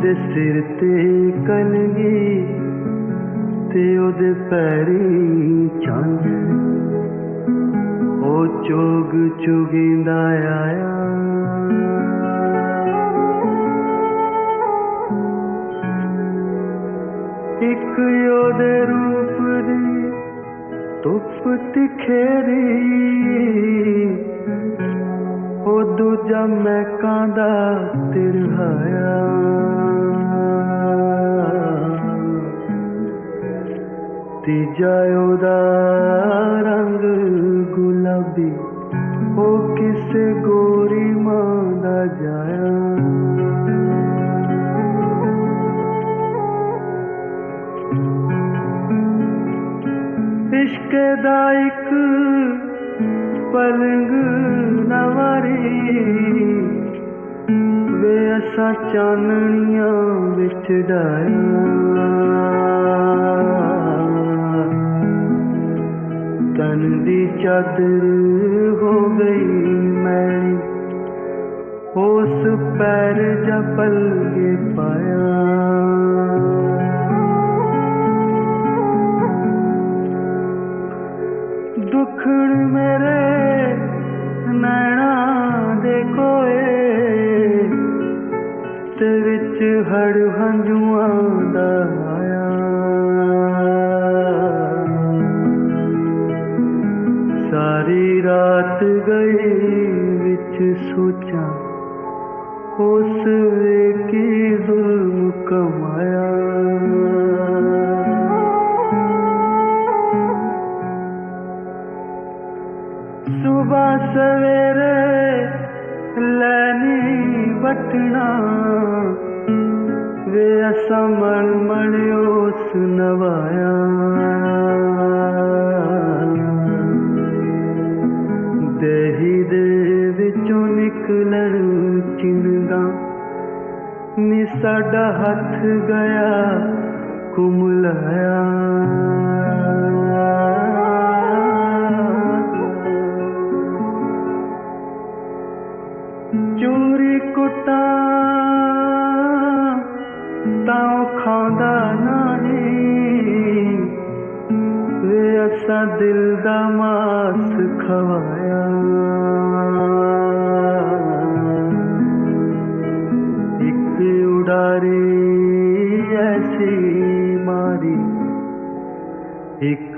ਉਹਦੇ ਸਿਰ ਤੇ ਕਲਗੀ ਤੇ ਉਹਦੇ ਪੈਰੀ ਚੰਦ ਉਹ ਚੋਗ ਚੁਗਿੰਦਾ ਆਇਆ। ਇੱਕ ਉਹਦੇ ਰੂਪ ਦੀ ਧੁੱਪ ਤਿਖੇਰੀ। ਉਹ ਦੂਜਾ ਮੈਂ ਕਾਂਦਾ ਤਿਰਹਾਇਆ ਤੀਜਾ ਉਹਦਾ ਰੰਗ ਗੁਲਾਬੀ, ਉਹ ਕਿਸੇ ਗੋਰੀ ਮਾਂ ਦਾ ਜਾਇਆ। ਇਸ਼ਕ ਦਾ ਇੱਕ ਪਲੰਗ ਨਵਾਰੀ ਵੇ ਅਸਾਂ ਚਾਨਣੀਆਂ ਵਿੱਚ ਡਾਇਆ। ਤਨ ਦੀ ਚਾਦਰ ਹੋ ਗਈ ਮੈਲੀ। ਉਸ ਪੈਰ ਜਪਲ ਕੇ ਪਾਇਆ। ਦੁਖੜ ਮੇਰੇ ਨੈਣਾ ਦੇ ਕੋਏ, ਤੇ ਵਿੱਚ ਹੜ ਹੰਝੂਆਂ ਉਸ ਵੇ ਕੀ ਜ਼ੁਲਮ ਕਮਾਇਆ ਸੁਬਹ ਸਵੇਰੇ ਲੈਣੀ ਬਟਣਾ ਵੇ ਅਸਾਂ ਮਣ ਸਾਡਾ ਹੱਥ ਗਿਆ ਕੁਮਲਾਇਆ। ਚੋਰੀ ਕੁੱਟਾਂ ਤਾਂ ਖਾਂਦਾ ਨਹੀਂ। ਵੇ ਅਸਾਂ ਦਿਲ ਦਾ ਮਾਸ ਖਵਾਇਆ।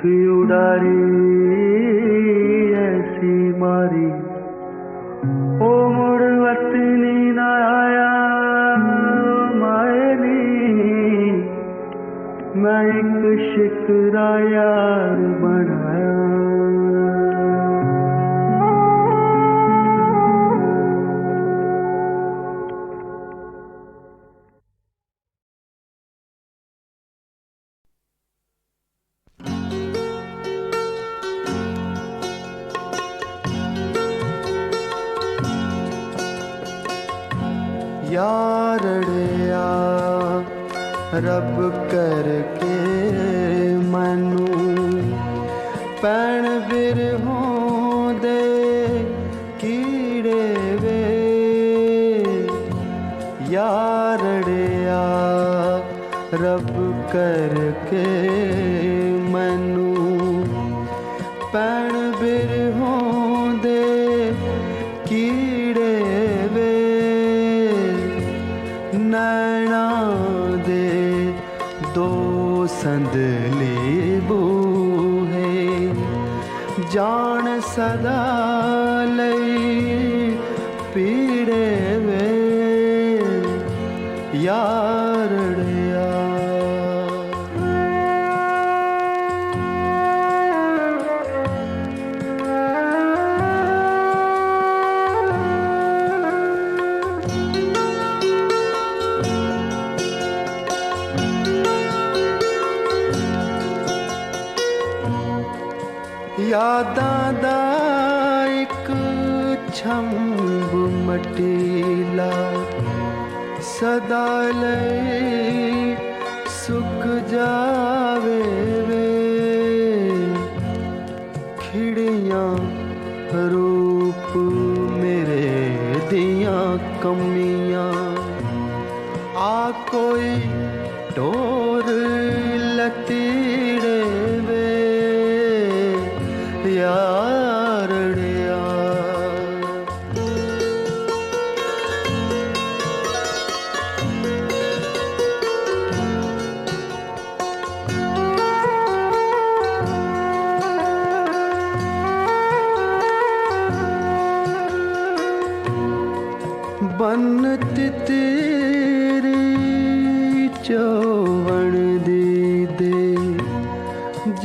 ਇੱਕ ਉਡਾਰੀ ਐਸੀ ਮਾਰੀ। ਉਹ ਮੁੜ ਵਤਨੀ ਨਾ ਆਇਆ, ਮਾਏ ਨੀ। ਮੈਂ ਇੱਕ ਸ਼ਿਕਰਾ ਯਾਰ ਯਾਰੜਿਆ ਰੱਬ ਕਰਕੇ ਮੈਨੂੰ ਪੈਣ ਬਿਰਹੋਂ ਦੇ ਕੀੜੇ ਵੇ, ਨੈਣਾ ਦੇ ਦੋ ਸੰਦਲੀ ਬੂਹੇ ਜਾਣ ਸਦਾ ਕਮੀਆਂ ਆ ਕੋਈ ਡੋਰ ਲਤੀੜੇ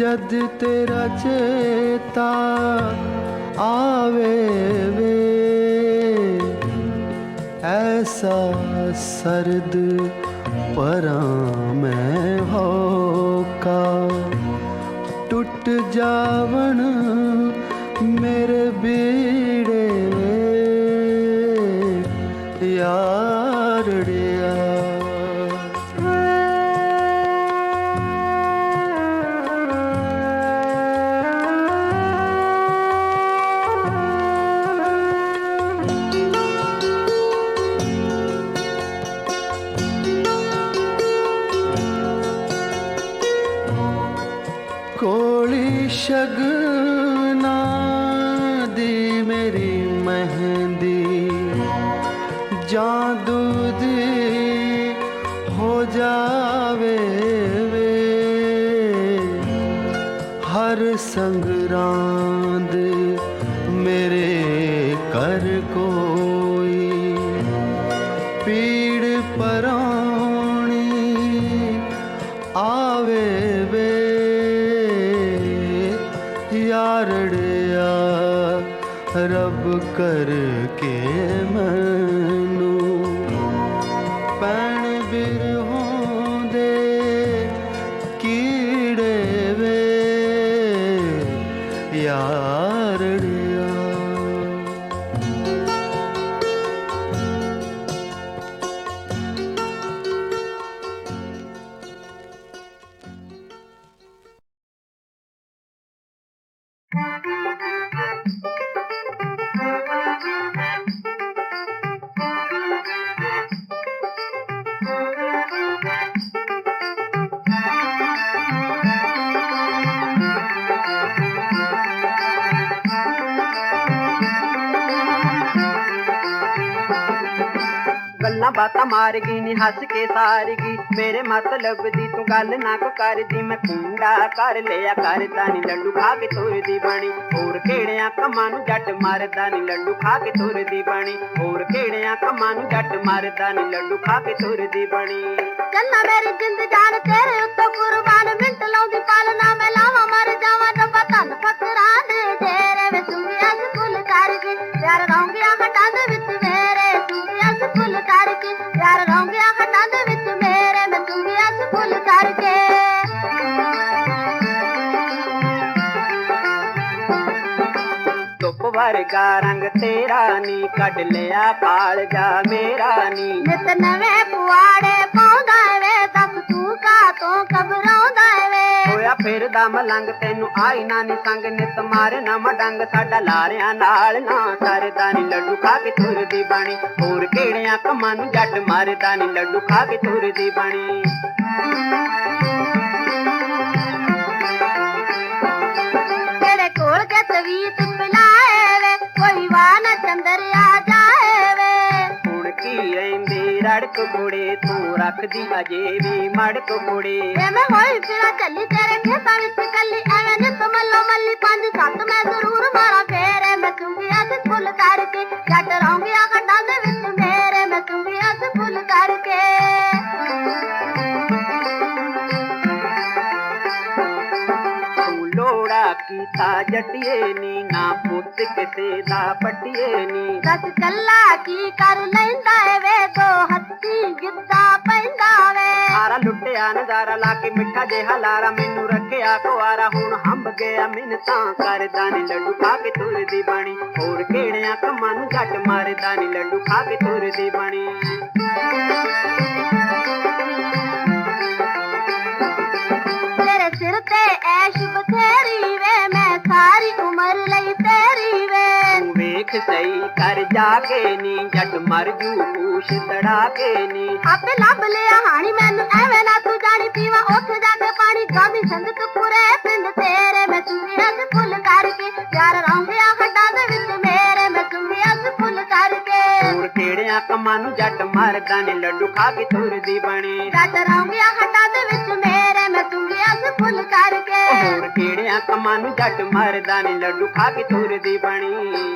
ਜਦ ਤੇਰਾ ਚੇਤਾ ਆਵੇ ਵੇ। ਐਸਾ ਸਰਦ ਪਰਾਂ ਮੈਂ ਹੋਕਾ। ਟੁੱਟ ਜਾਵਣ ਮੇਰੇ ਬੇ ਕੋਲੀ ਯਾਰੜਿਆ ਰੱਬ ਕਰਕੇ ਮੈਨੂੰ। ਬਾਤਾਂ ਮਾਰ ਗਈ ਨੀ ਹੱਸ ਕੇ ਸਾਰ ਗਈ ਮੇਰੇ ਮਤਲਬ ਦੀ ਤੂੰ ਗੱਲ ਨਾ ਕੋ ਕਰਦੀ। ਮੈਂ ਕੁੰਡਾ ਕਰ ਲਿਆ ਕਰਦਾ, ਨੀ ਲੱਡੂ ਖਾ ਕੇ ਤੁਰਦੀ ਬਣੀ। ਹੋਰ ਕਿਹੜਿਆਂ ਕੰਮਾਂ ਨੂੰ ਜੱਟ ਮਾਰਦਾ, ਨੀ ਲੱਡੂ ਖਾ ਕੇ ਤੁਰਦੀ ਬਾਣੀ। ਹੋਰ ਕਿਹੜਿਆਂ ਕੰਮਾਂ ਨੂੰ ਜੱਟ ਮਾਰਦਾ, ਨੀ ਲੱਡੂ ਖਾ ਕੇ ਤੁਰਦੀ ਬਾਣੀ। ਚੱਲਾ ਮੇਰੀ ਜਿੰਦ ਜਾਨ ਤੇਰੇ ਉੱਤੇ, ਕੁਰਬਾਨ ਮਿੰਟ ਲਾਉਂਦੀ, ਪਾਲਣਾ ਮੈਂ ਲਾਵਾਂ, ਮਰ ਜਾਵਾਂ, ਡੱਬਾ ਧੰਨ ਵਰਗਾ ਰੰਗ ਤੇਰਾ ਨੀ ਕੱਢ ਲਿਆ ਕਾਲ ਜਾ ਮੇਰਾ ਨੀ। ਨਿਤ ਨਵੇਂ ਪੁਆੜੇ ਪਾਉਂਦਾ ਵੇ ਦੱਸ ਤੂੰ ਕਾ ਤੋਂ ਘਬਰਾਉਂਦਾ ਵੇ। ਹੋਇਆ ਫਿਰਦਾ ਮਲੰਗ ਤੈਨੂੰ ਆਈ ਨਾ ਨੀ ਸੰਗ ਨਿਤ ਮਾਰੇ ਨਾ ਮਡੰਗ ਸਾਡਾ ਲਾਰਿਆਂ ਨਾਲ ਨਾ ਸਰਦਾ ਨੀ ਲੱਡੂ ਖਾ ਕੇ ਤੁਰਦੀ ਬਣੀ। ਹੋਰ ਕਿਹੜਿਆਂ ਕੰਮਾਂ ਨੂੰ ਜੱਟ ਮਾਰਦਾ ਨੀ ਲੱਡੂ ਖਾ ਕੇ ਤੁਰਦੀ ਬਣੀ। ਤੇਰੇ ਕੋਲ ਕੇ ਤਵੀਤ ਵੇ ਕੋਈ ਵਾਨਾ ਚੰਦਰ ਆ ਜਾਏ ਵੇ ਹੁਣ ਕੀ ਰਹਿੰਦੀ ਰੜਕ ਕੁੜੇ ਤੂੰ ਰੱਖਦੀ ਅਜੇ ਵੀ ਮੜਕ ਕੁੜੇ ਵੇ ਮੈਂ ਹੋਈ ਫਿਰਾਂ ਚੱਲੀ ਤੇਰੇ ਖੇਤਾਂ ਵਿੱਚ ਕੱਲੀ ਐਵੇਂ ਨਿਤ ਮੱਲੋ ਮੱਲੀ ਪੰਜ ਸੱਤ ਮੈਂ ਜ਼ਰੂਰ ਮਾਰਾਂ ਫੇਰੇ ਮੈਂ ਚੁੰਗੀਆਂ ਤੇ ਫੁੱਲ ਕਰਕੇ ਜੱਟ ਰੌਂਗੀਆਂ ਖੱਡਾਂ ਦੇ ਵਿੱਚ ਕੀਤਾ ਜੱਟੀਏ ਨੀ ਨਾ ਪੁੱਤ ਕਿਸੇ ਦਾ ਪੱਟੀਏ ਨੀ। ਦੱਸ ਕੱਲਾ ਕੀ ਕਰ ਲੈਂਦਾ ਵੇ ਦੋ ਹੱਥੀ ਗਿੱਧਾ ਪੈਂਦਾ ਵੇ। ਸਾਰਾ ਲੁੱਟਿਆ ਨਜ਼ਾਰਾ ਲਾ ਕੇ ਮਿੱਠਾ ਜਿਹਾ ਲਾਰਾ ਮੈਨੂੰ ਰੱਖਿਆ ਕੁਆਰਾ ਹੁਣ ਹੰਬ ਗਿਆ ਮਿੰਨਤਾਂ ਕਰਦਾ ਨੀ ਲੱਡੂ ਖਾ ਕੇ ਤੁਰਦੀ ਬਣੀ। ਹੋਰ ਕਿਹੜਿਆਂ ਕੰਮਾਂ ਨੂੰ ਝੱਟ ਮਾਰਦਾ ਨੀ ਲੱਡੂ ਖਾ ਕੇ ਤੁਰਦੀ ਬਣੀ। ਸਹੀ ਕਰ ਜਾ ਕੇ ਨੀ ਜੱਟ ਮਰ ਜੂ ਪੂਛ ਤੜਾ ਕੇ ਨੀ। ਆਪੇ ਲੱਭ ਲਿਆ ਹਾਣੀ ਮੈਨੂੰ ਐਵੇਂ ਨਾ ਤੂੰ ਜਾਣੀ ਪੀਵਾ ਉੱਥੇ ਜਾ ਕੇ ਪਾਣੀ ਗਾਵੀ ਸੰਗਤ ਪੁਰੇ ਪਿੰਡ ਤੇਰੇ ਮੈਂ ਚ ਫੁੱਲ ਕਰਕੇ। ਯਾਰ ਰੌਂਗਿਆ ਹੱਡਾਂ ਦੇ ਵਿੱਚ ਮੇਰੇ ਮੈਂ ਚ ਫੁੱਲ ਕਰਕੇ। ਹੋਰ ਕਿਹੜਿਆਂ ਕੰਮਾਂ ਨੂੰ ਜੱਟ ਮਾਰਦਾ ਨੀ ਲੱਡੂ ਖਾ ਕੇ ਤੁਰਦੀ ਬਣੀ। ਜੱਟ ਰੌਂਗਿਆ ਹੱਡਾਂ ਦੇ ਵਿੱਚ ਮੇਰੇ ਮੈਂ ਚ ਫੁੱਲ ਕਰਕੇ। ਹੋਰ ਕਿਹੜਿਆਂ ਕੰਮਾਂ ਨੂੰ ਜੱਟ ਮਾਰਦਾ ਨੀ ਲੱਡੂ ਖਾ ਕੇ ਤੁਰਦੀ ਬਣੀ।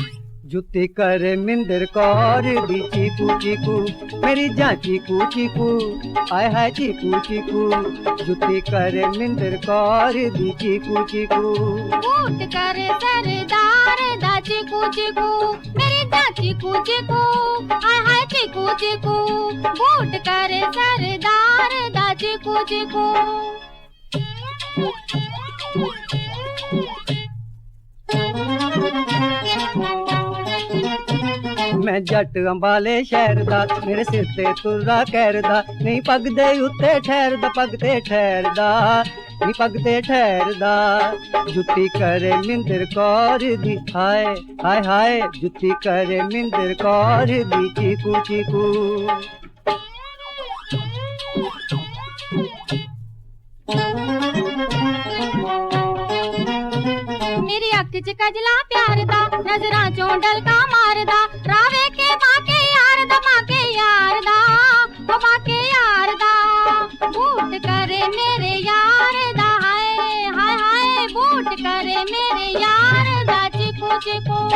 ਜੁੱਤੀ ਕਰ ਮਿੰਦਰ ਕੌਰ ਦੀ ਚੀਕੂ ਚੀਕੂ ਮੇਰੀ ਜਾਂ ਚੀਕੂ ਚੀਕੂ ਆਏ ਹੈ ਚੀਕੂ ਚੀਕੂ ਜੁੱਤੀ ਕਰ ਮਿੰਦਰ ਕੌਰ ਦੀ ਚੀਕੂ ਚੀਕੂ ਬੂਟ ਕਰੇ ਸਰਦਾਰ ਦਾ ਚੀਕੂ ਚੀਕੂ ਮੇਰੀ ਦਾ ਚੀਕੂ ਚੀਕੂ ਆਏ ਹਾਏ ਚੀਕੂ ਚੀਕੂ ਬੂਟ ਕਰੇ ਸਰਦਾਰ ਦਾ ਚੀਕੂ ਚੀਕੂ ਮੈਂ ਜੱਟ ਅੰਬਾਲੇ ਸ਼ਹਿਰ ਦਾ, ਮੇਰੇ ਸਿਰ ਤੇ ਤੁਰਦਾ ਕਹਿਰਦਾ ਨਹੀਂ ਪੱਗ ਦੇ ਉੱਤੇ ਠਹਿਰਦਾ ਪੱਗ ਤੇ ਠਹਿਰਦਾ, ਨਹੀਂ ਪੱਗ ਤੇ ਠਹਿਰਦਾ। ਜੁੱਤੀ ਕਰੇ ਮਿੰਦਰ ਕੌਰ ਦੀ, ਹਾਏ ਹਾਏ ਹਾਏ, ਜੁੱਤੀ ਕਰੇ ਮਿੰਦਰ ਕੌਰ ਦੀ, ਚੀਕੂ ਚੀਕੂ। ਮੇਰੀ ਅੱਖ 'ਚ ਕਜਲਾ ਪਿਆਰ ਦਾ ਨਜ਼ਰਾਂ 'ਚੋਂ ਡਲਕਾ ਮਾਰਦਾ ਰਾਵੇ ਕੇ ਮਾਂ ਯਾਰ ਦਾ ਮਾਂ ਯਾਰ ਦਾ ਉਹ ਮਾਂ ਯਾਰ ਦਾ ਬੂਟ ਕਰੇ ਮੇਰੇ ਯਾਰ ਦਾ ਹਾਏ ਹਾਏ ਹਾਏ, ਬੂਟ ਕਰੇ ਮੇਰੇ ਯਾਰ ਦਾ ਚਿਕੂ ਚਿਕੂ।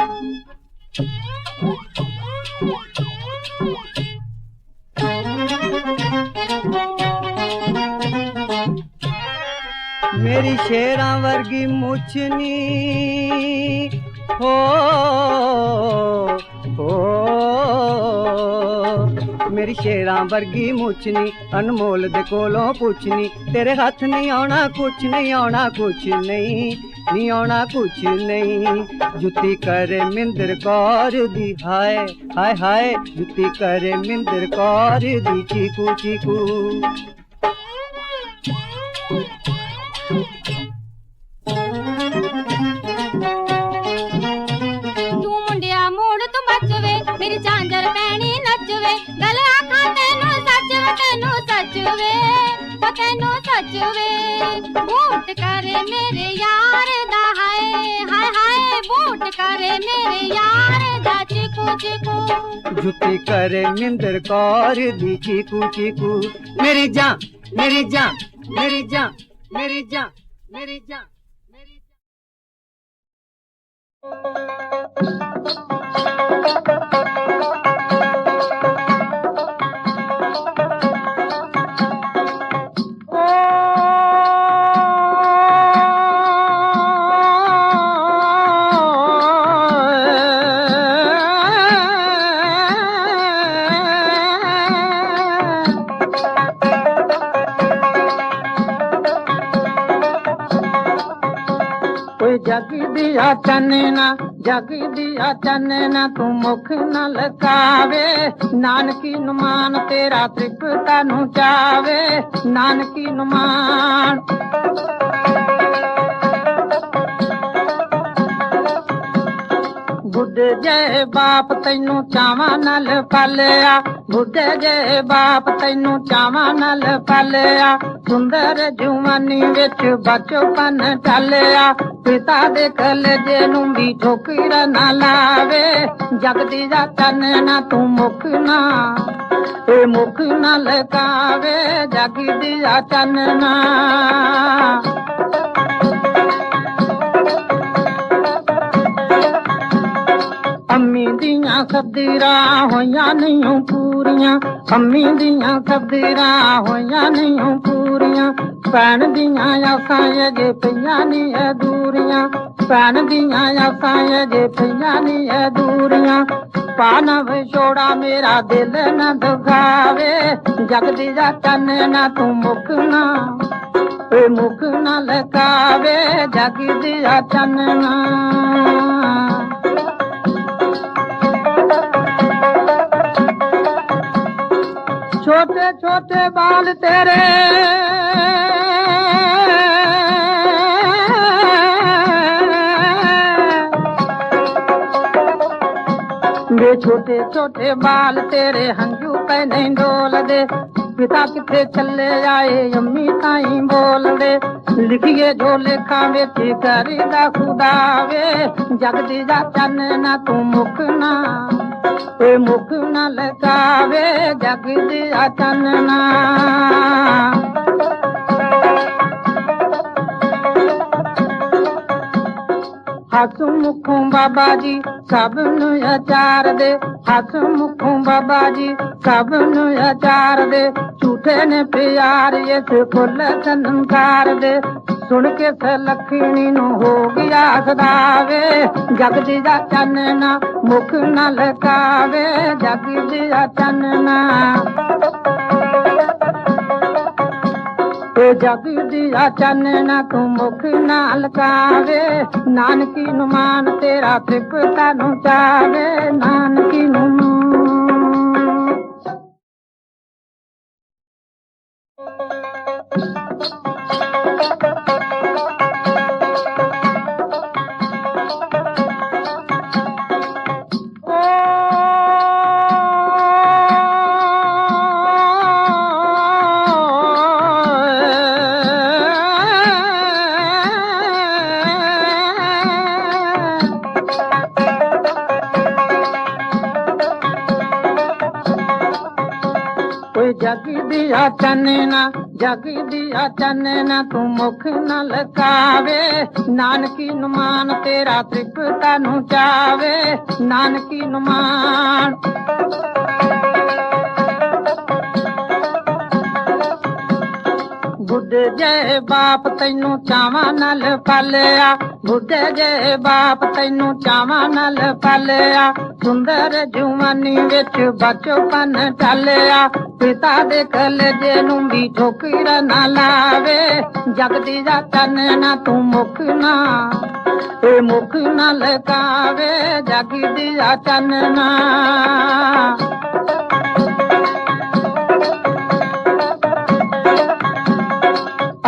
ਮੇਰੀ ਸ਼ੇਰਾਂ ਵਰਗੀ ਮੁੱਛ ਨੀ ਹੋ ਹੋ, ਮੇਰੀ ਸ਼ੇਰਾਂ ਵਰਗੀ ਮੁੱਛ ਨੀ ਅਨਮੋਲ ਦੇ ਕੋਲੋਂ ਪੁੱਛਨੀ। ਤੇਰੇ ਹੱਥ ਨਹੀਂ ਆਉਣਾ ਕੁਛ ਨਹੀਂ, ਆਉਣਾ ਕੁਛ ਨਹੀਂ ਨਹੀਂ ਆਉਣਾ ਕੁਛ ਨਹੀਂ। ਜੁੱਤੀ ਕਰੇ ਮਿੰਦਰ ਕੌਰ ਦੀ, ਹਾਏ ਹਾਏ ਹਾਏ। ਜੁੱਤੀ ਕਰੇ ਮਿੰਦਰ ਕੌਰ ਦੀ, ਚੀਕੂ ਚੀਕੂ। ਤੂੰ ਮੁੰਡਿਆ ਮੂੜ ਤੂੰ ਬਚਵੇ ਮੇਰੀ ਚਾਂਜਰ ਪੈਣੀ ਨੱਚਵੇ। ਗਲ ਆਖਾਂ ਤੈਨੂੰ ਸੱਚ ਵੇ, ਤੈਨੂੰ ਸੱਚ ਵੇ ਉਹ ਤੈਨੂੰ ਸੱਚ ਵੇ। ਬੂਟ ਕਰੇ ਮੇਰੇ ਯਾਰ ਦਾ ਹਾਏ ਹਾਏ ਹਾਏ, ਬੂਟ ਕਰੇ ਮੇਰੇ ਯਾਰ ਦਾ ਚਿਕੂ ਚਿਕੂ। ਜੁੱਤੀ ਕਰੇ ਨਿੰਦਰ ਕੌਰ ਦੀ ਚੀਕੂ ਚੀਕੂ। ਮੇਰੀ ਜਾਨ ਮੇਰੀ ਜਾਨ ਮੇਰੀ ਜਾਨ। ਮੇਰੀ ਜਾਨ ਮੇਰੀ ਜਾਨ ਮੇਰੀ ਜਾਨ। ਚੰਨਣਾ ਜਗਦੀ ਆ ਚੰਨਣਾ ਤੂੰ ਮੁਖ ਨਾ ਲਗਾਵੇ ਨਾਨਕੀ ਨੁਮਾਨ ਤੇਰਾ ਤ੍ਰਿਪਤਾ ਨੂੰ ਚਾਵੇ। ਨਾਨਕੀ ਨੁਮਾਨ। ਬੁੱਢੇ ਜੇ ਬਾਪ ਤੈਨੂੰ ਚਾਵਾਂ ਨਾਲ ਪਾਲਿਆ। ਬੁੱਢੇ ਜੇ ਬਾਪ ਤੈਨੂੰ ਚਾਵਾਂ ਨਾਲ ਪਾਲਿਆ। ਸੁੰਦਰ ਜੁਵਾਨੀ ਵਿੱਚ ਬਚਪਨ ਢਾਲਿਆ। ਪਿਤਾ ਦੇ ਕਲਜੇ ਨੂੰ ਵੀ ਠੋਕਰ ਨਾ ਲਾਵੇ। ਜਗਦੀ ਦਾ ਨਾ ਤੂੰ ਮੁਖ ਨਾ ਏ ਮੁਖ ਨਾ ਲਗਾਵੇ ਜਗਦੀ ਦਾ ਚਾਨਣਾ ਅੰਮੀ ਦੀਆਂ ਸੱਦਰਾਂ ਹੋਈਆਂ ਨਹੀਂ ਪੂਰੀਆਂ। ਅੰਮੀ ਦੀਆਂ ਸੱਦਰਾਂ ਹੋਈਆਂ ਨਹੀਂ ਪੂਰੀਆਂ। ਭੈਣ ਦੀਆਂ ਆਸਾਂ ਅਜੇ ਪਈਆਂ ਨੀ ਅਧੂਰੀਆਂ ਭੈਣ ਦੀਆਂ ਆਸਾਂ ਅਜੇ ਪਈਆਂ ਨੀ ਅਧੂਰੀਆਂ ਪਾਣਾ ਵਿਛੋੜਾ ਮੇਰਾ ਦਿਲ ਨਾ ਦੁਖਾਵੇ ਜਗਦੀ ਦਾ ਚੰਨ ਨਾ ਤੂੰ ਮੁਕਣਾ ਏ ਮੁਖ ਨਾ ਲਗਾਵੇ ਜਗਦੀ ਦਾ ਚੰਨ ਨਾ। ਛੋਟੇ ਛੋਟੇ ਬਾਲ ਤੇਰੇ ਵੇ ਛੋਟੇ ਛੋਟੇ ਬਾਲ ਤੇਰੇ ਹੰਝੂ ਪੈ ਨਹੀਂ ਡੋਲਦੇ ਪਿਤਾ ਕਿੱਥੇ ਚੱਲੇ ਆਏ ਅੰਮੀ ਤਾਈ ਬੋਲਦੇ ਲਿਖੀਏ ਜੋ ਲੇਖਾਂ ਵਿੱਚ ਕਰੀਦਾ ਖੁਦਾ ਵੇ ਜਗਦੀ ਦਾ ਚੰਨ ਨਾ ਤੂੰ ਮੁਕਣਾ ਏ ਮੁਖ ਨਾ ਲਗਾਵੇ ਜਗਦੀ ਦਾ ਚੰਨ ਨਾ ਹੱਸ ਮੁਖੋਂ ਬਾਬਾ ਜੀ, ਸਭ ਨੂੰ ਅਚਾਰ ਦੇ। ਹੱਸ ਮੁਖੋਂ ਬਾਬਾ ਜੀ, ਸਭ ਨੂੰ ਅਚਾਰ ਦੇ। ਝੂਠੇ ਨੇ ਪਿਆਰ ਇਸ ਫੁੱਲ ਸੰਕਾਰ ਦੇ। ਸੁਣ ਕੇ ਸਲਖਣੀ ਨੂੰ ਹੋ ਗਿਆ ਸਦਾਵੇ। ਜਗ ਜਗਦੀ ਦਾ ਚੰਨ ਨਾ ਮੁਖ ਨਾ ਲਕਾਵੇ ਜਗਦੀ ਦਾ ਚੰਨ ਨਾ ਏ ਜਗਦੀ ਆ ਚੰਨਣਾ ਤੂੰ ਮੁਖ ਨਾਲ ਕਾਵੇ ਨਾਨਕੀ ਨੂੰ ਮਾਨ ਤੇਰਾ ਤ੍ਰਿਪਤਾ ਨੂੰ ਚਾਵੇ, ਨਾਨਕੀ ਨੂੰ ਓਏ ਆ ਚੰਨਣਾ ਜਗਦੀ ਆ ਚੰਨਣਾ, ਤੂੰ ਮੁਖ ਨਾ ਲਕਾਵੇ ਨਾਨਕੀ ਨੂੰ ਮਾਨ ਤੇਰਾ ਤ੍ਰਿਪਤਾ ਨੂੰ ਚਾਵੇ। ਨਾਨਕੀ ਨੂੰ ਮਾਨ ਬੁੱਢੇ ਜੇ ਬਾਪ ਤੈਨੂੰ ਚਾਵਾਂ ਨਾਲ ਪਾਲਿਆ। ਬੁੱਢੇ ਜੇ ਬਾਪ ਤੈਨੂੰ ਚਾਵਾਂ ਨਾਲ ਪਾਲਿਆ। ਸੁੰਦਰ ਜੁਵਾਨੀ ਵਿੱਚ ਬਚਪਨ ਟਾਲਿਆ ਪਿਤਾ ਦੇ ਕਲਜੇ ਨੂੰ ਵੀ ਠੋਕਰ ਨਾ ਲਾਵੇ। ਜਗਦੀ ਦਾ ਤਨ ਨਾ ਤੂੰ ਮੁਖ ਨਾ, ਤੇ ਮੁਖ ਨਾ ਲਗਾਵੇ। ਜਗਦੀ ਦਾ ਤਨ ਨਾ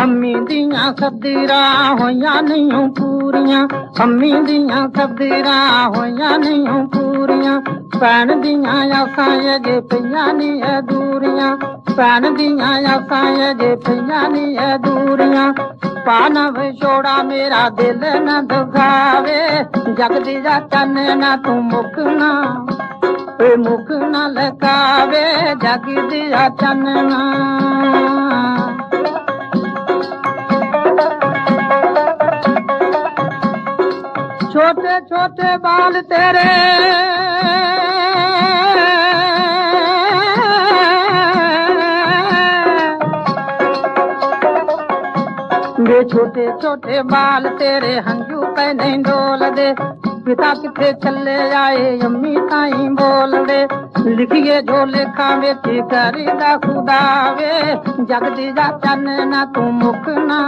ਅੰਮੀ ਦੀਆਂ ਸਬਦਰਾਂ ਹੋਈਆਂ ਨਹੀਂ ਪੂਰੀਆਂ। ਅੰਮੀ ਦੀਆਂ ਸਬਦਰਾਂ ਹੋਈਆਂ ਨਹੀਂ ਪੂਰੀਆਂ। ਭੈਣ ਦੀਆਂ ਆਸਾਂ ਅਜੇ ਪਈਆਂ ਨਹੀਂ ਅਧੂਰੀਆਂ ਭੈਣ ਦੀਆਂ ਆਸਾਂ ਅਜੇ ਪਈਆਂ ਨਹੀਂ ਅਧੂਰੀਆਂ ਪਾਣਾ ਵਿਛੋੜਾ ਮੇਰਾ ਦਿਲ ਨਾ ਦੁਖਾਵੇ ਜਗਦੀ ਦਾ ਚੰਨ ਨਾ ਤੂੰ ਮੁਕਣਾ ਏ ਮੁਖ ਨਾ ਲਗਾਵੇ ਜਗਦੀ ਦਾ ਚੰਨ ਨਾ। ਛੋਟੇ ਛੋਟੇ ਬਾਲ ਤੇਰੇ ਵੇ ਛੋਟੇ ਛੋਟੇ ਬਾਲ ਤੇਰੇ ਹੰਝੂ ਪੈ ਨਹੀਂ ਡੋਲਦੇ। ਪਿਤਾ ਕਿੱਥੇ ਚੱਲੇ ਆਏ, ਅੰਮੀ ਤਾਈ ਬੋਲਦੇ। ਲਿਖੀਏ ਜੋ ਲੇਖਾਂ ਵਿੱਚ ਕਰੀਦਾ ਖੁਦਾ ਵੇ ਜਗਦੀ ਦਾ ਚੰਨ ਨਾ ਤੂੰ ਮੁਕਣਾ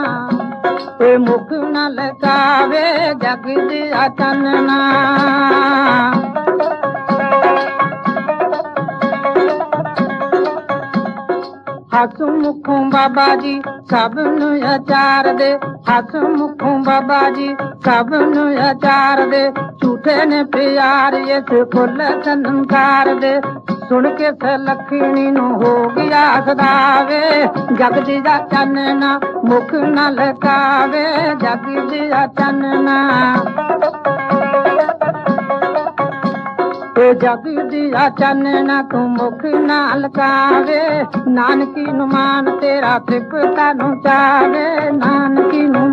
ਏ ਮੁਖ ਨਾ ਲਗਾਵੇ। ਜਗਦੀ ਦਾ ਚੰਨ ਨਾ। ਹੱਸ ਮੁਖੋਂ ਬਾਬਾ ਜੀ, ਸਭ ਨੂੰ ਅਚਾਰ ਦੇ। ਹੱਸ ਮੁਖੋਂ ਬਾਬਾ ਜੀ, ਸਭ ਨੂੰ ਅਚਾਰ ਦੇ। ਝੂਠੇ ਨੇ ਪਿਆਰ ਇਸ ਫੁੱਲ ਸੰਕਾਰ ਦੇ। ਸੁਣ ਕੇ ਸਲਖਣੀ ਨੂੰ ਹੋ ਗਿਆ ਸਦਾਵੇ। ਜਗਦੀ ਦਾ ਚੰਨ ਨਾ ਮੁਖ ਨਾ ਲਗਾਵੇ ਜਗਦੀ ਦਾ ਚੰਨ ਨਾ ਏ ਜਗਦੀ ਆ ਚਾਨਣਾ ਤੂੰ ਮੁਖ ਨਾਲ ਕਾਵੇ ਨਾਨਕੀ ਨੂੰ ਮਾਨ ਤੇਰਾ ਤ੍ਰਿਪਤਾ ਨੂੰ ਚਾਵੇ। ਨਾਨਕੀ ਨੂੰ